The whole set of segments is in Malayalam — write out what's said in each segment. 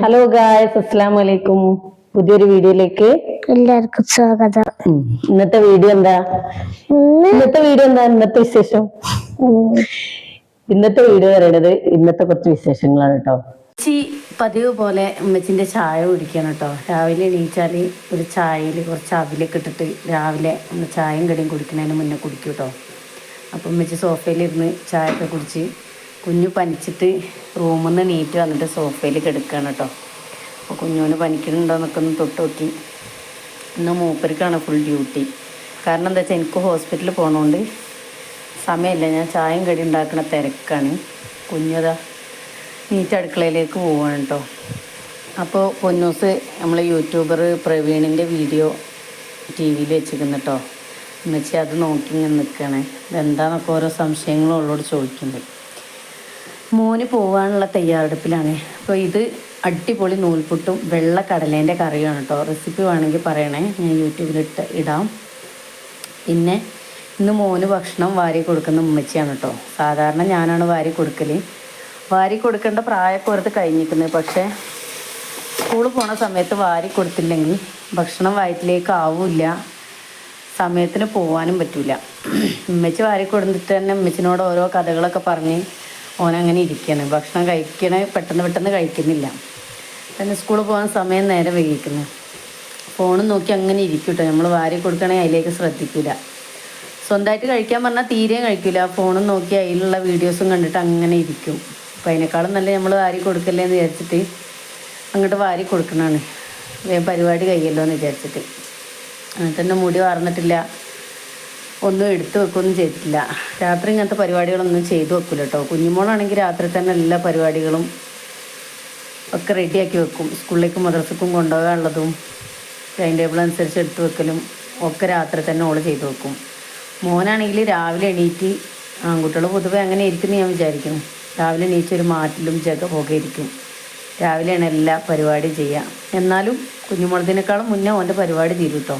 ഹലോ ഗായ്സ് അസ്സാം വലൈക്കും പുതിയൊരു വീഡിയോയിലേക്ക് എല്ലാവർക്കും സ്വാഗതം. ഇന്നത്തെ വീഡിയോ എന്താ? ഇന്നത്തെ വീഡിയോ എന്താ? ഇന്നത്തെ വിശേഷം? ഇന്നത്തെ വീഡിയോ പറയണത് ഇന്നത്തെ കുറച്ച് വിശേഷങ്ങളാണ് കേട്ടോ. ഉച്ചി പതിവ് പോലെ ഉമ്മച്ചിന്റെ ചായ കുടിക്കണം കേട്ടോ. രാവിലെ എണീച്ചാൽ ഒരു ചായയിൽ കുറച്ച് അവിലൊക്കെ ഇട്ടിട്ട് രാവിലെ ഒന്ന് ചായയും കടിയും കുടിക്കുന്നതിന് മുന്നേ കുടിക്കും കേട്ടോ. അപ്പം ഉമ്മച്ചി സോഫയിലിരുന്ന് ചായ ഒക്കെ കുടിച്ച് കുഞ്ഞു പനിച്ചിട്ട് റൂമിൽ നിന്ന് നീറ്റ് വന്നിട്ട് സോഫയിൽ കിടക്കുകയാണ് കേട്ടോ. അപ്പോൾ കുഞ്ഞുവിന് പനിക്കുന്നുണ്ടോ എന്നൊക്കെ ഒന്ന് തൊട്ട് നോക്കി. ഇന്ന് മൂപ്പർക്കാണ് ഫുൾ ഡ്യൂട്ടി കാരണം എന്താ വെച്ചാൽ എനിക്ക് ഹോസ്പിറ്റലിൽ പോകണോണ്ട് സമയമില്ല ഞാൻ ചായയും കടി ഉണ്ടാക്കുന്ന തിരക്കാണ്. കുഞ്ഞതാ നീറ്റ് അടുക്കളയിലേക്ക് പോവാണ് കേട്ടോ. അപ്പോൾ പൊന്നൂസ് നമ്മൾ യൂട്യൂബർ പ്രവീണിന്റെ വീഡിയോ ടി വിയിൽ വെച്ചിരിക്കുന്നു കേട്ടോ. എന്നുവെച്ചാൽ അത് നോക്കി ഇങ്ങനെ നിൽക്കുകയാണ് ഇതെന്താണെന്നൊക്കെ ഓരോ സംശയങ്ങളും ഉള്ളോട് ചോദിക്കുന്നുണ്ട്. മോന് പോകാനുള്ള തയ്യാറെടുപ്പിലാണ്. അപ്പോൾ ഇത് അടിപൊളി നൂൽപുട്ടും വെള്ള കടലേന്റെ കറിയാണ് കേട്ടോ. റെസിപ്പി വേണമെങ്കിൽ പറയണേ. ഞാൻ യൂട്യൂബിലിട്ട് ഇടാം. പിന്നെ ഇന്ന് മോന് ഭക്ഷണം വാരി കൊടുക്കുന്ന ഉമ്മച്ചിയാണ് കേട്ടോ. സാധാരണ ഞാനാണ് വാരി കൊടുക്കൽ വാരി കൊടുക്കേണ്ട പ്രായമൊക്കെ ഓർത്ത് കഴിഞ്ഞിരിക്കുന്നത് പക്ഷേ സ്കൂൾ പോണ സമയത്ത് വാരി കൊടുത്തില്ലെങ്കിൽ ഭക്ഷണം വയറ്റിലേക്ക് ആവില്ല. സമയത്തിന് പോകാനും പറ്റില്ല ഉമ്മച്ചി വാരി കൊടുത്തിട്ട് തന്നെ ഉമ്മച്ചിനോട് ഓരോ കഥകളൊക്കെ പറഞ്ഞ് ഓനങ്ങനെ ഇരിക്കുകയാണ് ഭക്ഷണം കഴിക്കണ പെട്ടെന്ന് പെട്ടെന്ന് കഴിക്കുന്നില്ല. പിന്നെ സ്കൂളിൽ പോകാൻ സമയം നേരെ വൈകിക്കുന്നു. ഫോണും നോക്കി അങ്ങനെ ഇരിക്കും കേട്ടോ നമ്മൾ വാരി കൊടുക്കണമെങ്കിൽ അതിലേക്ക് ശ്രദ്ധിക്കില്ല സ്വന്തമായിട്ട് കഴിക്കാൻ പറഞ്ഞാൽ തീരെ കഴിക്കില്ല ഫോണും നോക്കി അതിലുള്ള വീഡിയോസും കണ്ടിട്ട് അങ്ങനെ ഇരിക്കും. അപ്പം അതിനേക്കാളും നല്ല നമ്മൾ വാരി കൊടുക്കല്ലേ എന്ന് വിചാരിച്ചിട്ട് അങ്ങോട്ട് വാരി കൊടുക്കണതാണ് പരിപാടി കഴിയല്ലോ എന്ന് വിചാരിച്ചിട്ട്. അങ്ങനെ തന്നെ മുടി വാർന്നിട്ടില്ല. ഒന്നും എടുത്തു വെക്കുകയൊന്നും ചെയ്തിട്ടില്ല. രാത്രി ഇങ്ങനത്തെ പരിപാടികളൊന്നും ചെയ്തു വെക്കില്ല കേട്ടോ കുഞ്ഞുമോളാണെങ്കിൽ രാത്രി തന്നെ എല്ലാ പരിപാടികളും ഒക്കെ റെഡിയാക്കി വെക്കും. സ്കൂളിലേക്കും മദ്രസക്കും കൊണ്ടുപോകാനുള്ളതും ടൈം ടേബിൾ അനുസരിച്ച് എടുത്ത് വെക്കലും ഒക്കെ രാത്രി തന്നെ ഓൾ ചെയ്തു വെക്കും. മോനാണെങ്കിൽ രാവിലെ എണീറ്റ് ആൺകുട്ടികൾ പൊതുവെ അങ്ങനെ ഇരിക്കുന്നു ഞാൻ വിചാരിക്കുന്നു. രാവിലെ എണീറ്റ് ഒരു മാറ്റിലും ജഗ പോകെ ഇരിക്കും. രാവിലെയാണ് എല്ലാ പരിപാടിയും ചെയ്യുക. എന്നാലും കുഞ്ഞുമോളതിനേക്കാളും മുന്നേ ഓന്റെ പരിപാടി തീരും കേട്ടോ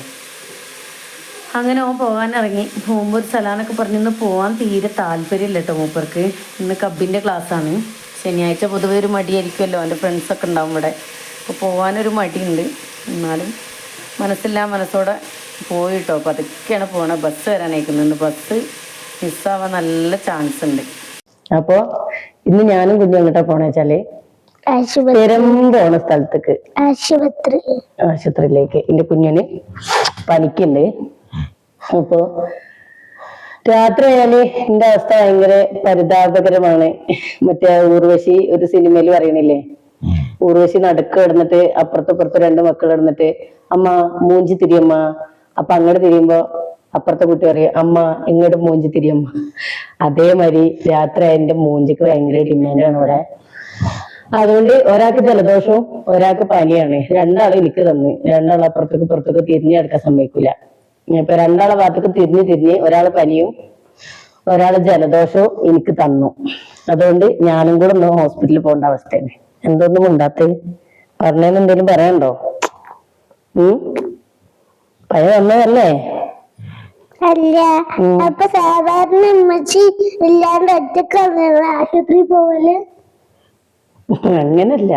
അങ്ങനെ ഓൻ പോകാൻ ഇറങ്ങി പോകുമ്പോൾ ഒരു സ്ഥലമാണൊക്കെ പറഞ്ഞ് ഇന്ന് പോകാൻ തീരെ താല്പര്യമില്ല കേട്ടോ മൂപ്പർക്ക്. ഇന്ന് കബിന്റെ ക്ലാസ്സാണ്. ശനിയാഴ്ച പൊതുവെ ഒരു മടിയായിരിക്കുമല്ലോ. എന്റെ ഫ്രണ്ട്സൊക്കെ ഉണ്ടാവും ഇവിടെ. അപ്പോൾ പോകാനൊരു മടിയുണ്ട്. എന്നാലും മനസ്സില്ലാ മനസ്സോടെ പോയി പോയിട്ടോ പതുക്കെയാണ് പോകണത് ബസ് വരാനേക്കുന്നുണ്ട് ബസ് മിസ്സാവാൻ നല്ല ചാൻസ് ഉണ്ട് അപ്പോൾ ഇന്ന് ഞാനും കുഞ്ഞു എങ്ങോട്ടാ പോണേ വെച്ചാൽ? സ്ഥലത്തേക്ക്. ആശുപത്രി. ആശുപത്രിയിലേക്ക്. എന്റെ കുഞ്ഞിന് പനിക്കുണ്ട്. അപ്പോ രാത്രി ആയാൽ എന്റെ അവസ്ഥ ഭയങ്കര പരിതാപകരമാണ്. മറ്റേ ഊർവശി ഒരു സിനിമയിൽ പറയണില്ലേ? ഊർവശി നടുക്ക് കിടന്നിട്ട് അപ്പുറത്തും ഇപ്പുറത്തും രണ്ട് മക്കൾ കിടന്നിട്ട് അമ്മ മൂഞ്ചി തിരിയമ്മ. അപ്പൊ അങ്ങോട്ട് തിരിയുമ്പോ അപ്പുറത്തെ കുട്ടി പറയും അമ്മ ഇങ്ങോട്ട് മൂഞ്ചി തിരിയമ്മ. അതേമാതിരി രാത്രി എന്റെ മൂഞ്ചിക്ക് ഭയങ്കര ഡിമാൻഡാണ് ഇവിടെ. അതുകൊണ്ട് ഒരാൾക്ക് ജലദോഷവും ഒരാൾക്ക് പനിയാണ്. രണ്ടാളും എനിക്ക് തന്നു. രണ്ടാളും അപ്പുറത്തേക്ക് പുറത്തേക്ക് തിരിഞ്ഞു കിടക്കാൻ സമ്മതിക്കൂല. ഇപ്പൊ രണ്ടാളെ ഭാഗത്തേക്ക് തിരിഞ്ഞ് തിരിഞ്ഞ് ഒരാൾ പനിയും ഒരാൾ ജലദോഷവും എനിക്ക് തന്നു. അതുകൊണ്ട് ഞാനും കൂടെ ഒന്ന് ഹോസ്പിറ്റലിൽ പോകേണ്ട അവസ്ഥയാണ്. എന്തൊന്നും ഉണ്ടാത്ത പറഞ്ഞതിന് എന്തെങ്കിലും പറയണ്ടോ ഉം? പനി വന്നതല്ലേ? അല്ല അപ്പൊ സാധാരണ ഉമ്മച്ചി ഇല്ലാണ്ട് ഒറ്റക്കാണ് ആശുപത്രി പോവൽ? അങ്ങനല്ല.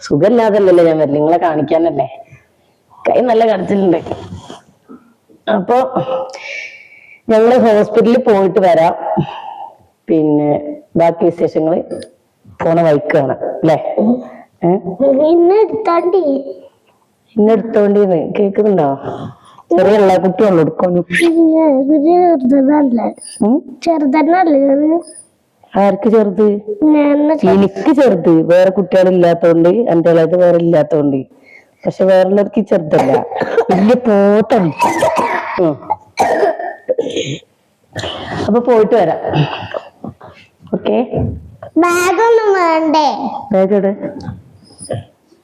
സുഖമില്ലാതല്ലല്ലോ ഞാൻ വരില്ല നിങ്ങളെ കാണിക്കാനല്ലേ? കൈ നല്ല കടച്ചിലുണ്ട് അപ്പൊ ഞങ്ങൾ ഹോസ്പിറ്റലിൽ പോയിട്ട് വരാം. പിന്നെ ബാക്കി വിശേഷങ്ങൾ പോണ വൈക്കാണ് അല്ലേ? ഇന്നെടുത്തോണ്ടിന്ന് കേക്കുന്നുണ്ടോ? ചെറിയ ഉള്ള കുട്ടിയുള്ളൂ ചെറുതന്നല്ലേ ആർക്ക് ചെറുത്? എനിക്ക് ചെറുത്. വേറെ കുട്ടികളില്ലാത്തോണ്ട് എന്റെ ഇളയത് വേറെ ഇല്ലാത്തോണ്ട്. പക്ഷെ വേറുള്ളവർക്ക് ചെറുതല്ല. വലിയ പോത്താണ് ഉം. അപ്പൊ പോയിട്ട് വരാം. ഓക്കെ. ബാഗൊന്നും വേണ്ടേ? ബാഗ് ഇട്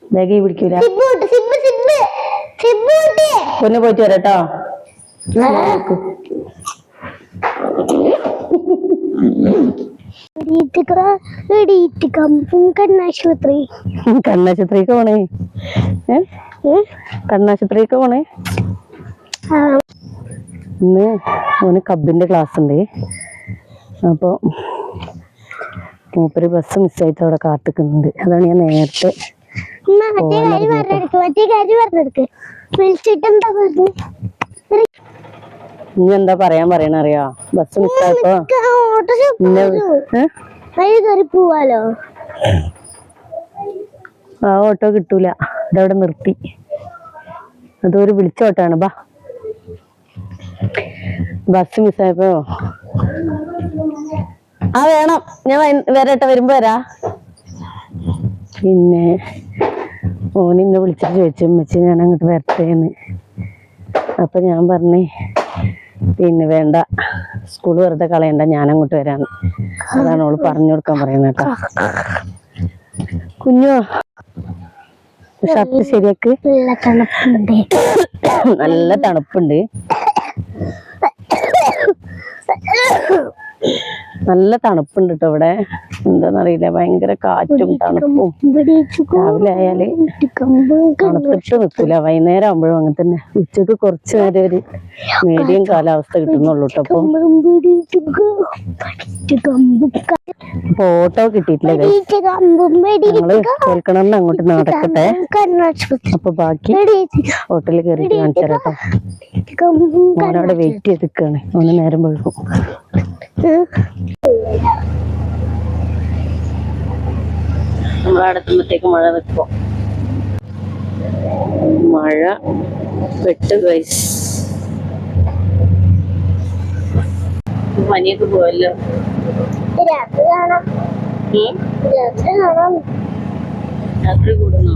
ബാഗ് പിടിക്കൂല പൊന്നു പോയിട്ട് വരാട്ടോ. കണ്ണാശുപത്രി. കണ്ണാശുപത്രിക്ക് പോണേ. കണ്ണാശുപത്രിക്ക് പോണേ. ഇന്ന് മോന് കബിന്റെ ക്ലാസ് ഉണ്ട്. അപ്പോൾ മൂപ്പര് ബസ് മിസ്സായിട്ട് അവിടെ കാത്തിക്കുന്നുണ്ട്. അതാണ് ഞാൻ നേരത്തെ ഇനി എന്താ പറയാൻ പറയണ അറിയോ? ബസ് മിസ്സായപ്പോ പോവാലോ? ആ ഓട്ടോ കിട്ടൂല. ഇതവിടെ നിർത്തി. അതൊരു വിളിച്ചോട്ടാണ്. ബാ. ബസ് മിസ്സായപ്പോ ആ വേണം. ഞാൻ വരട്ടെ വരുമ്പോ വരാ. പിന്നെ ഓൻ ഇന്നെ വിളിച്ചിട്ട് ചോദിച്ചു ഉമ്മച്ചി ഞാൻ അങ്ങോട്ട് വരട്ടേന്ന്. അപ്പൊ ഞാൻ പറഞ്ഞേ പിന്നെ വേണ്ട. സ്കൂൾ വെറുതെ കളയണ്ട. ഞാൻ അങ്ങോട്ട് വരാന്ന്. അതാണ് ഓൾ പറഞ്ഞു കൊടുക്കാൻ പറയുന്നത് കേട്ടോ. കുഞ്ഞു? ഷർട്ട് ശരിയാക്ക്. നല്ല തണുപ്പുണ്ട്. നല്ല തണുപ്പുണ്ട് കേട്ടോ ഇവിടെ. എന്താന്നറിയില്ല. ഭയങ്കര കാറ്റും തണുപ്പും. രാവിലെ ആയാൽ തണുത്തിട്ട് നിൽക്കൂല വൈകുന്നേരം ആകുമ്പോഴും അങ്ങനെ തന്നെ. ഉച്ചയ്ക്ക് കുറച്ച് നേരം ഒരു മീഡിയം കാലാവസ്ഥ കിട്ടുന്നുള്ളൂ കേട്ടോ അപ്പൊ. ഓട്ടോ കിട്ടിയിട്ടില്ല. ഞങ്ങൾ കേൾക്കണമെന്ന് അങ്ങോട്ട് നടക്കട്ടെ. അപ്പൊ ബാക്കി ഹോട്ടലിൽ കയറി കാണിച്ചു തരാം മോനവിടെ വെയിറ്റ് ചെയ്ത് നിൽക്കുകയാണ് അവന് നേരം വഴുകും നമ്മളവിടെ എത്തുമ്പോഴത്തേക്ക് മഴ വെക്കും മഴ പെട്ട് ഗൈസ് പനിയൊക്കെ പോവല്ലോ രാത്രി കൂടുന്നോ?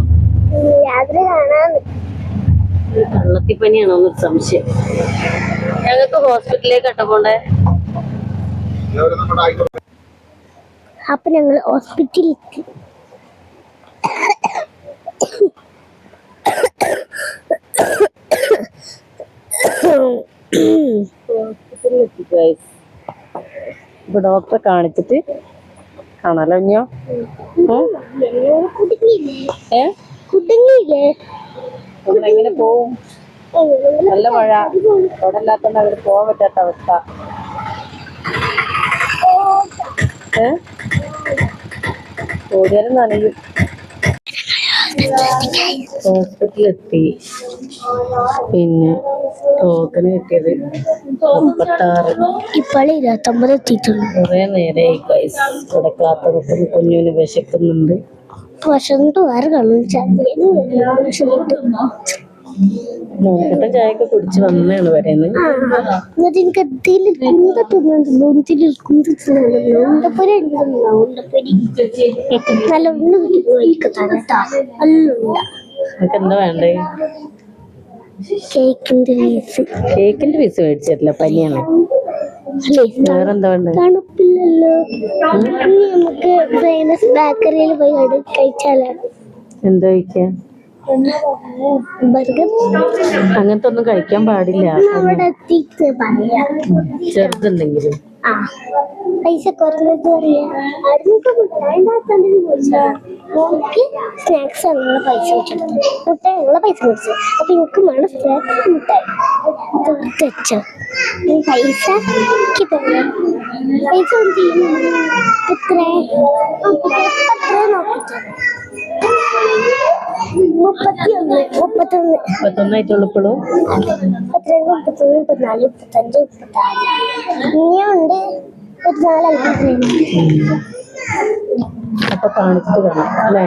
കള്ളത്തിപ്പനിയാണോ എന്നൊരു സംശയം. ഞങ്ങൾക്ക് ഹോസ്പിറ്റലിലേക്ക് കട്ട പോണ്ടേ? അപ്പൊ ഞങ്ങൾ ഹോസ്പിറ്റലിൽ എത്തി ഹോസ്പിറ്റലിലെത്തി ഗൈസ് ഇപ്പൊ ഡോക്ടറെ കാണിച്ചിട്ട് കാണാലോ ഇഞ്ഞോ? നമ്മളെങ്ങനെ പോവും? നല്ല മഴ. അവിടെ ഇല്ലാത്തോണ്ട് അവിടെ പോകാൻ പറ്റാത്ത അവസ്ഥ. ഏ? ഓടിയാലും നനയും. ഹോസ്പിറ്റലിലെത്തി. പിന്നെ ടോക്കൺ കിട്ടിയത് മുപ്പത്താറ്. ഇപ്പോൾ ഇരുപത്തൊമ്പത് എത്തിയിട്ടുണ്ട് കുറെ നേരമായി കൈസ് കിടക്കാത്ത കുട്ടി കുഞ്ഞുവിന് വിശക്കുന്നുണ്ട്. വസന്ത് വേറെ കളിച്ചാൽ നോക്കട്ടെ ചായയൊക്കെ കുടിച്ച് വന്നാണ് പറയുന്നത് എന്നിട്ട് എനിക്ക് എന്തെങ്കിലും കുന്ത തിന്നുന്നുണ്ടല്ലോ എന്തെങ്കിലും കുന്ത തിന്നുന്നുണ്ടല്ലോ ഉണ്ടപ്പൊരി ഉണ്ടല്ലോ ഉണ്ടപ്പൊരി നല്ല ഉണ്ട കഴിക്കത്താണ് കേട്ടോ നല്ല ഉണ്ട നമുക്ക് എന്താ വേണ്ടേ? കേക്കിന്റെ പീസ്. കേക്കിന്റെ പീസ് മേടിച്ചിട്ടില്ല പനിയാണ്? വേറെന്താ തണുപ്പില്ലല്ലോ. ഇനി നമുക്ക് ബേക്കറിയിൽ പോയി കഴിച്ചാലോ? എന്താ ബർഗർ അങ്ങനത്തെ ഒന്നും കഴിക്കാൻ പാടില്ല. ചെറുതുണ്ടെങ്കിലും. പൈസ സ്നാക്സ് പൈസ പൈസ മുട്ടായി പൈസ പൈസ എന്ത് ചെയ്യുന്നു മുപ്പത്തിയൊന്ന് മുപ്പത്തൊന്ന്. മുപ്പത്തൊന്നായിട്ടുള്ളൂ ഇപ്പോഴും. മുപ്പത്തിരണ്ട് മുപ്പത്തൊന്ന് മുപ്പത്തിനാല് മുപ്പത്തഞ്ച് മുപ്പത്താറ്. ഇനിയുണ്ട് ഒരു നാലായിട്ട് അപ്പൊ കാണിച്ചിട്ട് കാണാം അല്ലേ?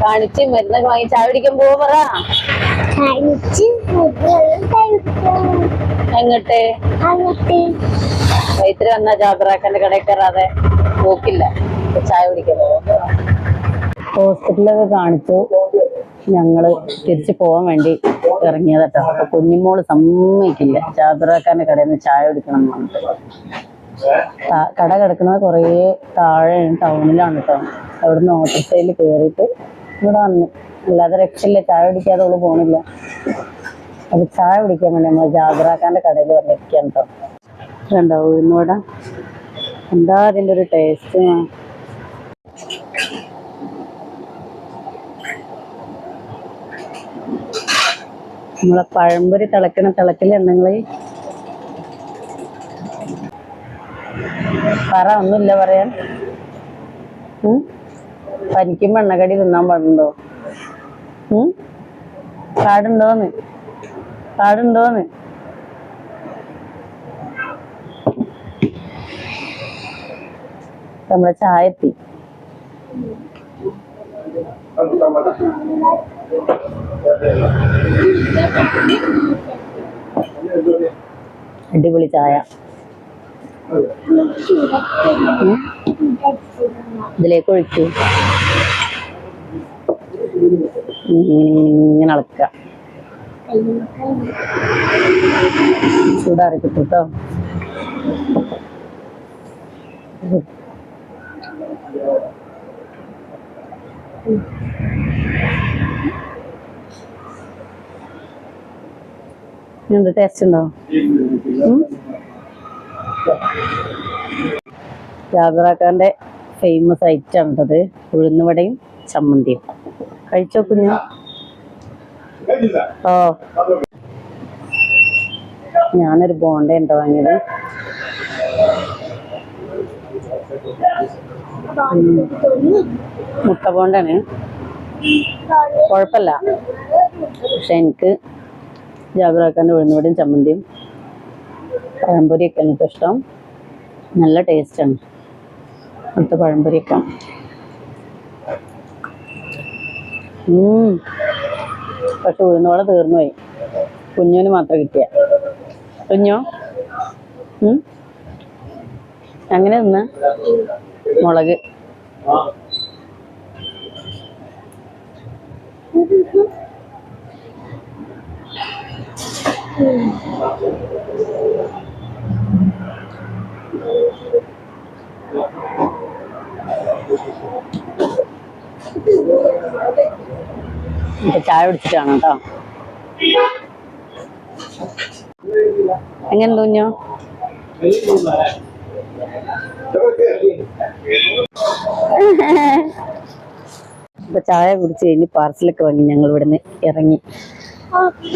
കാണിച്ച് മരുന്ന് വാങ്ങി ചായ പിടിക്കാൻ പോവാ പറ. കഴിച്ച് കഴിക്കാം എങ്ങട്ട്? വൈത്തിരി വന്ന ജാബറാക്കന്റെ കടയിൽ കയറാതെ പോക്കില്ല. അപ്പൊ ചായ ഹോസ്പിറ്റലൊക്കെ കാണിച്ചു. ഞങ്ങൾ തിരിച്ചു പോകാൻ വേണ്ടി ഇറങ്ങിയതട്ടോ. അപ്പൊ കുഞ്ഞുമോൾ സമ്മതിക്കില്ല. ജാബറാക്കാന്റെ കടയിൽ നിന്ന് ചായ കുടിക്കണം എന്ന് പറഞ്ഞിട്ട്. കട കിടക്കുന്നത് കുറേ താഴെ ടൗണിലാണ് കേട്ടോ അവിടുന്ന് ഓട്ടോസയിൽ കയറിയിട്ട് ഇവിടെ വന്നു. അല്ലാതെ രക്ഷയില്ല. ചായ കുടിക്കാതെ അവൾ പോണില്ല. അപ്പൊ ചായ കുടിക്കാൻ വേണ്ടി നമ്മൾ ജാബറാക്കാന്റെ കടയിൽ വന്നിരിക്കാൻ കേട്ടോ കണ്ടോ ഉഴുന്നോട എന്താ അതിന്റെ ഒരു ടേസ്റ്റ് നമ്മളെ പഴംപൊരി തിളക്കണ തിളക്കില്ല നിങ്ങൾ പറ ഒന്നുമില്ല പറയാൻ. പനിക്കും എണ്ണക്കടി തിന്നാൻ പാടുണ്ടോ? പാടുണ്ടോന്ന്? പാടുണ്ടോന്ന്? നമ്മളെ ചായ എത്തി. അടിപൊളി ചായ? ഇതിലേക്ക് ഒഴിച്ചു. ഇങ്ങനെ അളക്ക ചൂടാറി കിട്ടും കേട്ടോ എന്ത് ടേസ്റ്റ് ഉണ്ടോ? ഉം? ഫേമസ് ഐറ്റം ഉണ്ടത് ഉഴുന്നുവടയും ചമ്മന്തിയും. കഴിച്ചോ കുഞ്ഞു? ഓ. ഞാനൊരു ബോണ്ട ഉണ്ടോ വാങ്ങിയത്? മുട്ട ബോണ്ടാണ്. കുഴപ്പമില്ല. പക്ഷെ എനിക്ക് ജാബറാക്കാന്റെ ഉഴുന്നുവടയും ചമ്മന്തിയും പഴംപൊരിയൊക്കെ എനിക്ക് ഇഷ്ടം. നല്ല ടേസ്റ്റാണ് അടുത്ത പഴംപൊരിയൊക്കെ. പക്ഷെ ഉഴുന്നുവട തീർന്നു പോയി. കുഞ്ഞുവിന് മാത്രം കിട്ടിയ. കുഞ്ഞോ? അങ്ങനെ നിന്ന് മുളക്. ഇപ്പൊ ചായ പിടിച്ചിട്ടാണ് കേട്ടോ. എങ്ങനെ തോന്നിയോ ഇപ്പൊ ചായ കുടിച്ച് കഴിഞ്ഞ് പാർസലൊക്കെ വാങ്ങി ഞങ്ങൾ ഇവിടുന്ന് ഇറങ്ങി.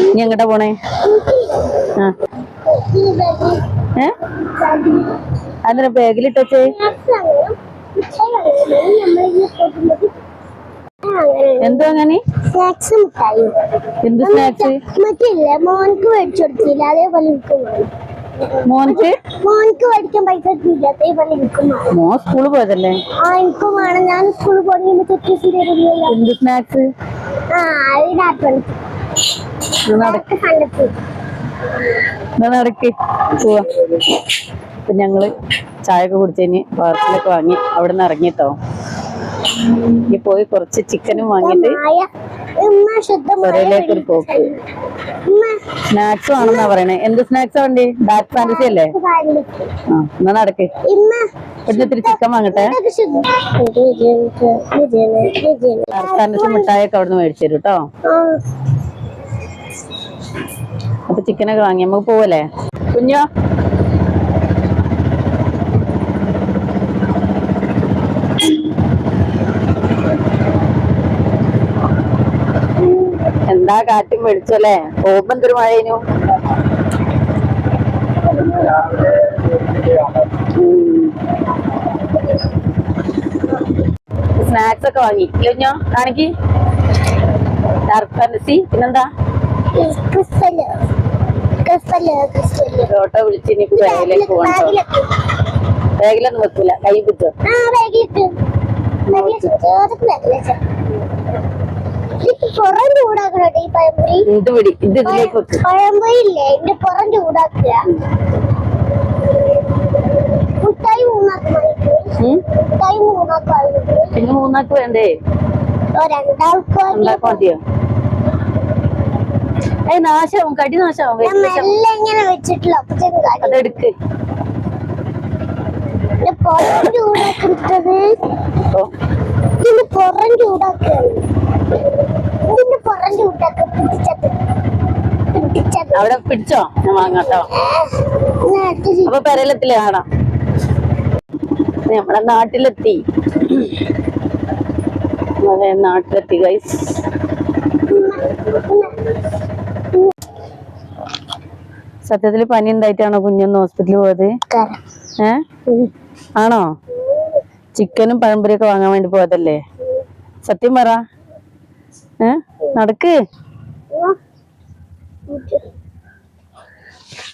ഇനി എങ്ങട്ടാ പോണേ? ആ. ഏ? അതിന് ബാഗിലിട്ടേ എന്തോ അങ്ങനെ? സ്നാക്സ് മിഠായി എന്ത് സ്നാക്സ്? മറ്റില്ല മോനക്ക് മേടിച്ചു കൊടുത്തില്ല അതേപോലെ മോനക്ക് മോനക്ക് മേടിക്കാൻ പൈസ കിട്ടിയില്ല അതേപോലെ എനിക്കും മോ സ്കൂളിൽ പോയതല്ലേ? ആ എനിക്കും വേണം. ഞാൻ സ്കൂളിൽ പോകണമെങ്കിൽ എന്ത് സ്നാക്സ്? ആ അതിനകത്ത് നടക്ക്. പോവാ. അപ്പൊ ഞങ്ങൾ ചായ ഒക്കെ കുടിച്ചതിന് പാർസലൊക്കെ വാങ്ങി അവിടെ നിന്ന് ഇറങ്ങിട്ടോ. ഇനി പോയി കുറച്ച് ചിക്കനും വാങ്ങിട്ട് ഒരു പോക്ക്. സ്നാക്സ് ആണെന്നാ പറയണേ. എന്ത് സ്നാക്സ് വേണ്ടി? ഡാർക്ക് ഫാൻസി അല്ലേ? ആ എന്നാ നടക്ക്. ഇവിടുന്ന് ഇത്തിരി ചിക്കൻ വാങ്ങട്ടെ. ഡാർക്ക് ഫാന്റസി മിഠായൊക്കെ അവിടെ നിന്ന് മേടിച്ചു തരും കേട്ടോ അപ്പൊ ചിക്കനൊക്കെ വാങ്ങി നമുക്ക് പോവല്ലേ? കുഞ്ഞോ? എന്താ കാറ്റും പിടിച്ചല്ലേ പോകുമ്പോ എന്തൊരു മഴയിനു സ്നാക്സ് ഒക്കെ വാങ്ങി. കഴിഞ്ഞോ കാണിക്ക്. ഡാർക്ക് ഫാന്റസി പിന്നെന്താ? ഓട്ടോ വിളിച്ച് ഇനി ബാഗിലേക്ക് പോകണം ബാഗിലൊക്കെ. ബാഗിലൊന്നും വെക്കില്ല കൈ ഇത് പുറം ചൂടാക്കണോ ഈ പഴംപൊരി? ഇത് പിടി? ഇത് ഇതിലേക്ക് വെക്ക്. പഴംപൊരി ഇല്ലേ ഇതിന്റെ പുറം ചൂടാക്കുക. മുട്ടായി മൂന്നാക്കണം ഉം. മുട്ടായി മൂന്നാക്കാം വേണ്ടേ? രണ്ടാൾക്കോ മതിയോ നാശാവും കടി നാശാവും ഞാൻ മെല്ലെ ഇങ്ങനെ വെച്ചിട്ടില്ല അപ്പത്തേക്കും കാര്യം അതെടുക്ക് ഇതിന്റെ പുറം ചൂടാക്കുന്നത് ഓ. ഇതിന്റെ പുറം ചൂടാക്കുക ഇതിന്റെ പുറം ചൂടാക്കുക പിടിച്ചത്. പിടിച്ചത്. അവിടെ പിടിച്ചോ? ഞാൻ വാങ്ങാട്ടോ. അപ്പൊ പെരയിലെത്തില്ലേ? കാണാം. നമ്മളെ നാട്ടിലെത്തി. നാട്ടിലെത്തി ഗൈസ് സത്യത്തിൽ പനി ഉണ്ടായിട്ടാണോ കുഞ്ഞൊന്ന് ഹോസ്പിറ്റലിൽ പോയത്. ഏ. ആണോ? ചിക്കനും പഴംപൊരിയൊക്കെ വാങ്ങാൻ വേണ്ടി പോയതല്ലേ? സത്യം പറ. ഏ നടക്ക്.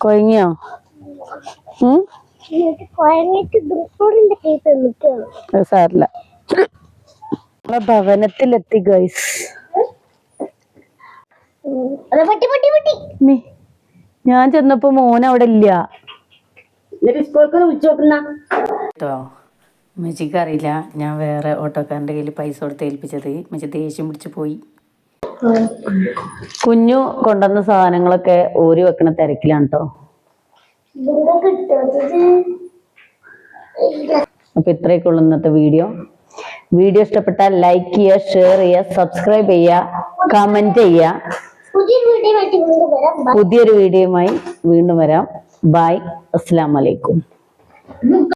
കൊയങ്ങിയോ? സാറില്ല നമ്മളെ ഭവനത്തിലെത്തി ഗൈസ് പട്ടി പട്ടി പട്ടി. ഞാൻ ചെന്നപ്പോ മോൻ അവിടെ ഇല്ല. മെജിക്ക് കേട്ടോ അറിയില്ല. ഞാൻ വേറെ ഓട്ടോക്കാരന്റെ കയ്യിൽ പൈസ കൊടുത്ത് ഏൽപ്പിച്ചത്. മെജി ദേഷ്യം പിടിച്ച് പോയി. കുഞ്ഞു കൊണ്ടുവന്ന സാധനങ്ങളൊക്കെ ഓരി വെക്കണ തിരക്കിലാണ് കേട്ടോ അപ്പൊ ഇത്രയൊക്കെ ഉള്ളു ഇന്നത്തെ വീഡിയോ. വീഡിയോ ഇഷ്ടപ്പെട്ടാൽ ലൈക്ക് ചെയ്യുക ഷെയർ ചെയ്യുക സബ്സ്ക്രൈബ് ചെയ്യുക കമന്റ് ചെയ്യുക. പുതിയൊരു വീഡിയോയുമായി വീണ്ടും വരാം. ബൈ അസ്സാം വലൈക്കും